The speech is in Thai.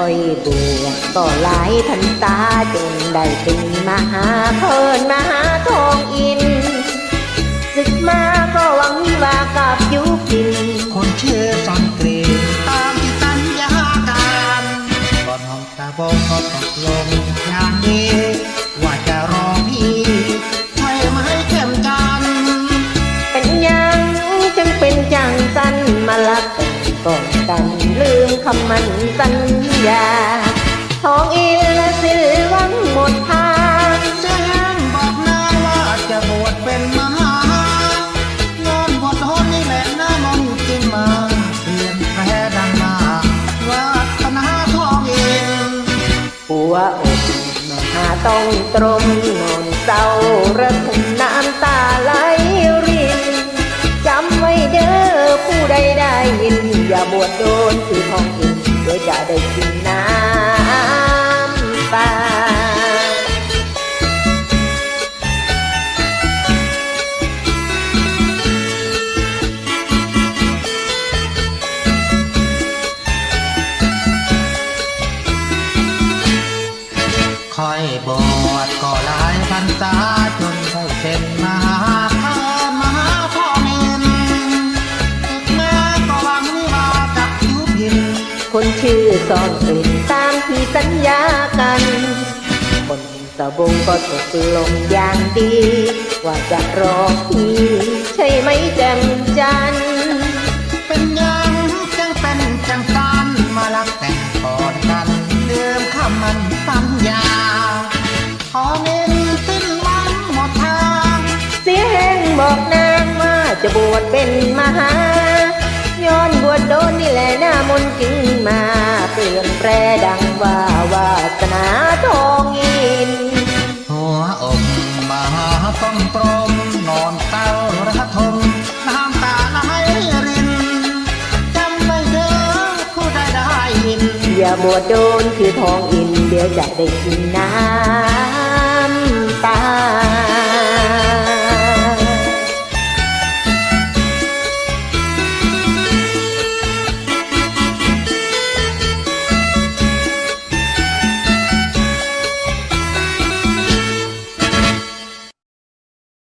คอยบวชก็หลายพันตาจนได้เป็นมหาเพินมหาทองอินศึกมาก็หวังวิวากับยุพิน คนเชื่อซอนกรงตามที่สัญญาการก่อนห้องตาโบงก็ตกลงอย่างนี้ ก่อนกัน ลืมคำมันสัญญาทองอินและสิลวังหมดทางแจ้งบอกนาว่าจะบวชเป็นมหาย้อนบทโทษนี่แหละหน้ามนต์จึงมาเปลี่ยนแปลดังมาว่าคณะทองเองหัวอกมหาต้องตรมนอนเศร้าระทมน้ำตาไหลรินจำไว้เด้อผู้ใดได้ยิน อย่าบวชโดนคือทองอินเดี๋ยวจะได้กินน้ำตาคอยบวชก็หลายพรรษาจนได้เป็น ชื่อซอนอื่นตามที่สัญญากันคนสะบงก็ตกลงอย่างดี ว่าจะรอพี่ใช่ไหมแจ่มจัน เป็นยังจังเป็นจังสันมาลักแต่งก่อนกันลืมคำมันสัญญาขอเน้นสิ้นหวังหมดทาง เสียแห้งบอกนางว่าจะบวชเป็นมหา ย้อนบวชโดนนี่แหละหน้ามนต์จึงมาเปลี่ยนแปรดังว่าวาสนาทองอิน หัวอกมหาต้องตรมนอนเต้าระทมน้ำตาไหลรินจำไว้เด้อผู้ใดได้ยิน อย่าบวชโดนคือทองอิน เดี๋ยวจะได้กินน้ำตา